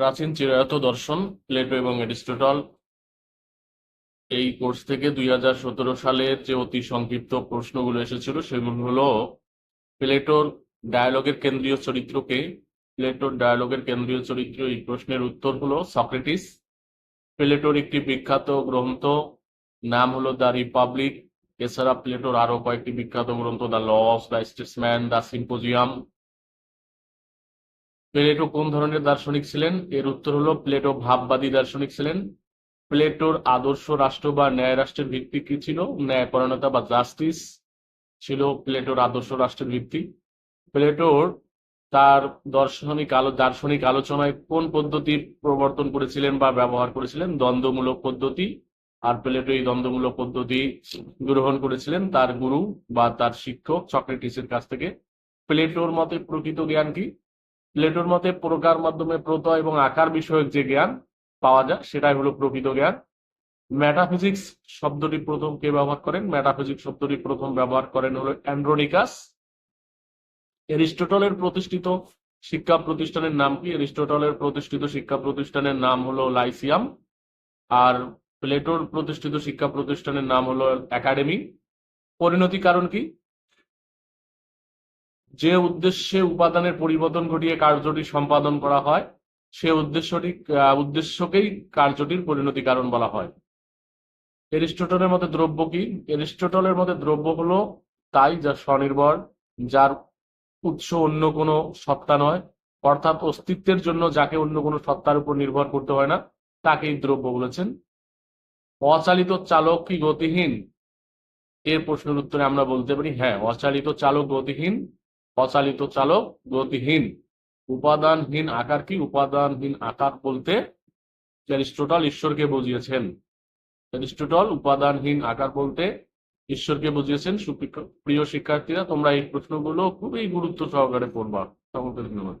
প্রাচীন চিরায়ত দর্শন, প্লেটো এবং এরিস্টটল। এই কোর্স থেকে দুই হাজার সতেরো সালের যে অতি সংক্ষিপ্ত প্রশ্নগুলো এসেছিল সেগুলো হলো, প্লেটোর ডায়ালগের কেন্দ্রীয় চরিত্রকে, প্লেটোর ডায়ালগের কেন্দ্রীয় চরিত্র এই প্রশ্নের উত্তর হলো সক্রেটিস। প্লেটোর একটি বিখ্যাত গ্রন্থ, নাম হলো দ্য রিপাবলিক, এছাড়া প্লেটোর আরও কয়েকটি বিখ্যাত গ্রন্থ, the Laws the Statesman, the Symposium. Plato কোন ধরনের দার্শনিক ছিলেন? এর উত্তর হলো, প্লেটো ভাববাদী দার্শনিক ছিলেন। প্লেটোর আদর্শ রাষ্ট্র বা ন্যায় রাষ্ট্রের ভিত্তি কি ছিল? ন্যায়পরায়ণতা বা জাস্টিস ছিল প্লেটোর আদর্শ রাষ্ট্রের ভিত্তি। প্লেটোর তার দার্শনিক আলো, দার্শনিক আলোচনায় কোন পদ্ধতি প্রবর্তন করেছিলেন বা ব্যবহার করেছিলেন? দ্বন্দ্বমূলক পদ্ধতি। আর প্লেটো এই দ্বন্দ্বমূলক পদ্ধতি গ্রহণ করেছিলেন তার গুরু বা তার শিক্ষক সক্রেটিসের কাছ থেকে। প্লেটোর মতে প্রকৃত জ্ঞান কি? প্লেটোর মতে প্রকার মাধ্যমে প্রত্যয় এবং আকার বিষয়ক যে জ্ঞান পাওয়া যায়, সেটাই হলো প্রকৃত জ্ঞান। মেটাফিজিক্স শব্দটি প্রথম কে ব্যবহার করেন? মেটাফিজিক্স শব্দটি প্রথম ব্যবহার করেন হলো অ্যান্ড্রোনিকাস এরিস্টটলের প্রতিষ্ঠিত শিক্ষা প্রতিষ্ঠানের নাম কি? এরিস্টটলের প্রতিষ্ঠিত শিক্ষা প্রতিষ্ঠানের নাম হলো লাইসিয়াম। আর প্লেটোর প্রতিষ্ঠিত শিক্ষা প্রতিষ্ঠানের নাম হলো একাডেমি। পরিণতি কারণ কি? যে উদ্দেশ্যে উপাদানের পরিবর্তন ঘটিয়ে কার্যটি সম্পাদন করা হয়, সে উদ্দেশ্যটি উদ্দেশ্যকেই কার্যটির পরিণতি কারণ বলা হয়। এরিস্টটলের মতে দ্রব্য কি? এরিস্টটলের মতে দ্রব্য হলো তাই যা স্বনির্ভর, যার উৎস অন্য কোনো সত্তা নয়, অর্থাৎ অস্তিত্বের জন্য যাকে অন্য কোনো সত্তার উপর নির্ভর করতে হয় না, তাকেই দ্রব্য বলেছেন। অচালিত চালক কি গতিহীন? এর প্রশ্নের উত্তরে আমরা বলতে পারি হ্যাঁ অচালিত চালক গতিহীন অচালিত চালক গতিহীন। উপাদানহীন আকার কি? উপাদানহীন আকার বলতে ক্যারিস্টোটল ঈশ্বরকে বুঝিয়েছেন। ক্যারিস্টোটল উপাদানহীন আকার বলতে ঈশ্বরকে বুঝিয়েছেন। প্রিয় শিক্ষার্থীরা, তোমরা এই প্রশ্নগুলো খুবই গুরুত্ব সহকারে পড়বা। সকলকে ধন্যবাদ।